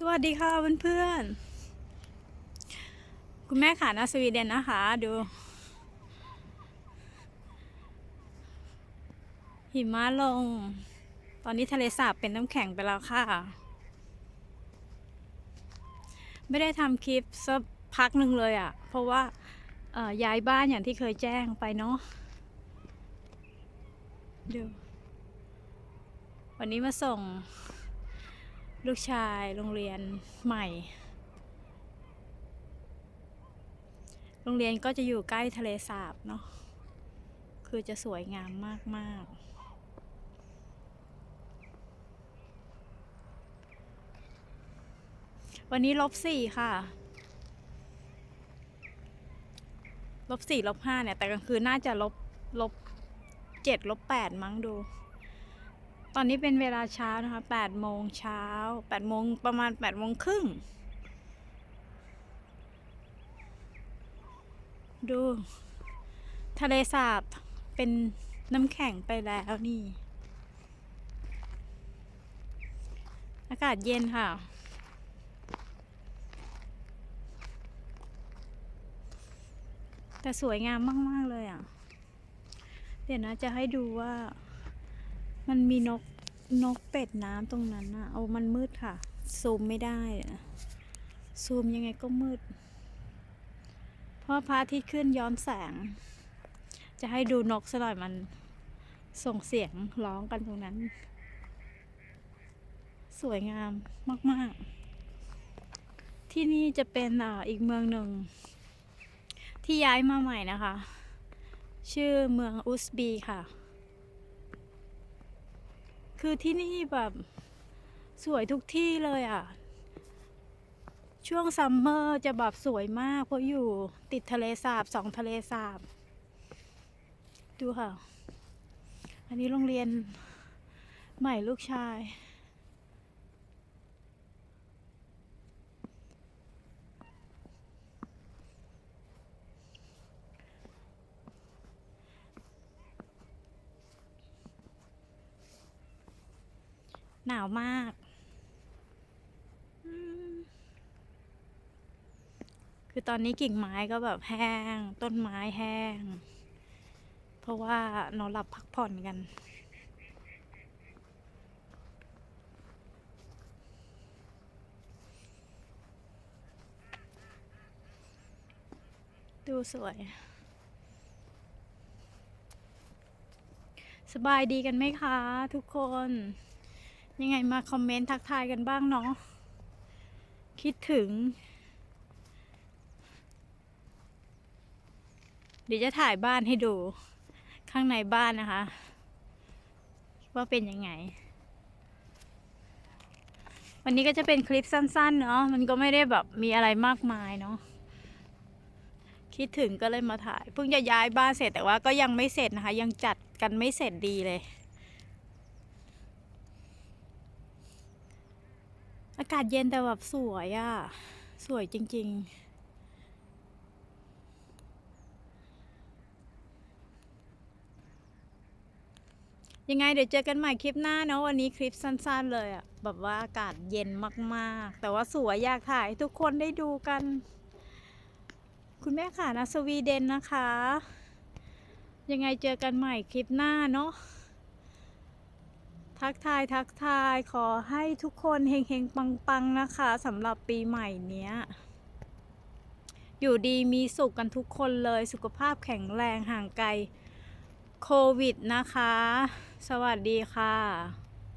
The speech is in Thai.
สวัสดีค่ะเพื่อนๆ คุณแม่ขานาสวีเดนนะคะ ดู หิมะลง ตอนนี้ทะเลสาบเป็นน้ำแข็งไปแล้วค่ะ ไม่ได้ทำคลิปสักพักหนึ่งเลยอะ่ะ เพราะว่าย้ายบ้านอย่างที่เคยแจ้งไปเนาะดูวันนี้มาส่ง ลูกชายโรงเรียนใหม่ โรงเรียนก็จะอยู่ใกล้ทะเลสาบเนาะ คือจะสวยงามมาก ๆวันนี้ลบสี่ค่ะ ลบสี่ลบห้าเนี่ย แต่กลางคืนน่าจะลบลบเจ็ดลบแปดมั้งดู ตอนนี้เป็นเวลาเช้านะคะ8โมงเช้า8โมงประมาณ8โมงครึ่ง ดู ทะเลสาบเป็นน้ำแข็งไปแล้วนี่ อากาศเย็นค่ะแต่สวยงามมาก ๆ เลยอะ เดี๋ยวนะจะให้ดูว่า มันมีนกนกเป็ดน้ำตรงนั้นอะเอามันมืดค่ะ ซูมไม่ได้อะซูมยังไงก็มืด เพราะพระอาทิตย์ขึ้นย้อนแสง จะให้ดูนกสักหน่อยมันส่งเสียงร้องกันตรงนั้น สวยงามมาก ๆ ที่นี่จะเป็นออีกเมืองหนึ่ง ที่ย้ายมาใหม่นะคะ ชื่อเมืองอุซบีค่ะ คือที่นี่แบบสวยทุกที่เลยอะ ช่วงซัมเมอร์จะแบบสวยมาก เพราะอยู่ติดทะเลสาบสองทะเลสาบ ดูค่ะ อันนี้โรงเรียนใหม่ลูกชาย หนาวมากอืมคือตอนนี้กิ่งไม้ก็แบบแห้ง ต้นไม้แห้ง เพราะว่านอนหลับพักผ่อนกันดูสวย สบายดีกันไหมคะทุกคน ยังไงมาคอมเมนต์ทักทายกันบ้างเนาะคิดถึง เดี๋ยวจะถ่ายบ้านให้ดู ข้างในบ้านนะคะ ว่าเป็นยังไง วันนี้ก็จะเป็นคลิปสั้นๆเนาะมันก็ไม่ได้แบบมีอะไรมากมายเนาะคิดถึงก็เลยมาถ่าย เพิ่งจะย้ายบ้านเสร็จแต่ว่าก็ยังไม่เสร็จนะคะ ยังจัดกันไม่เสร็จดีเลย อากาศเย็นแต่แบบสวยอะ่ะ สวยจริง ๆยังไงเดี๋ยวเจอกันใหม่คลิปหน้าเนาะวันนี้คลิปสั้นๆเลยอะ่ะแบบว่าอากาศเย็นมากๆ แต่ว่าสวยอยากถ่ายให้ทุกคนได้ดูกัน คุณแม่ค่ะนะสวีเดนนะคะ ยังไงเจอกันใหม่คลิปหน้าเนาะ ทักทายทักทายขอให้ทุกคนเฮงเฮงปังปังๆ นะคะสำหรับปีใหม่เนี้ย อยู่ดีมีสุขกันทุกคนเลยสุขภาพแข็งแรงห่างไกลโควิดนะคะ สวัสดีค่ะ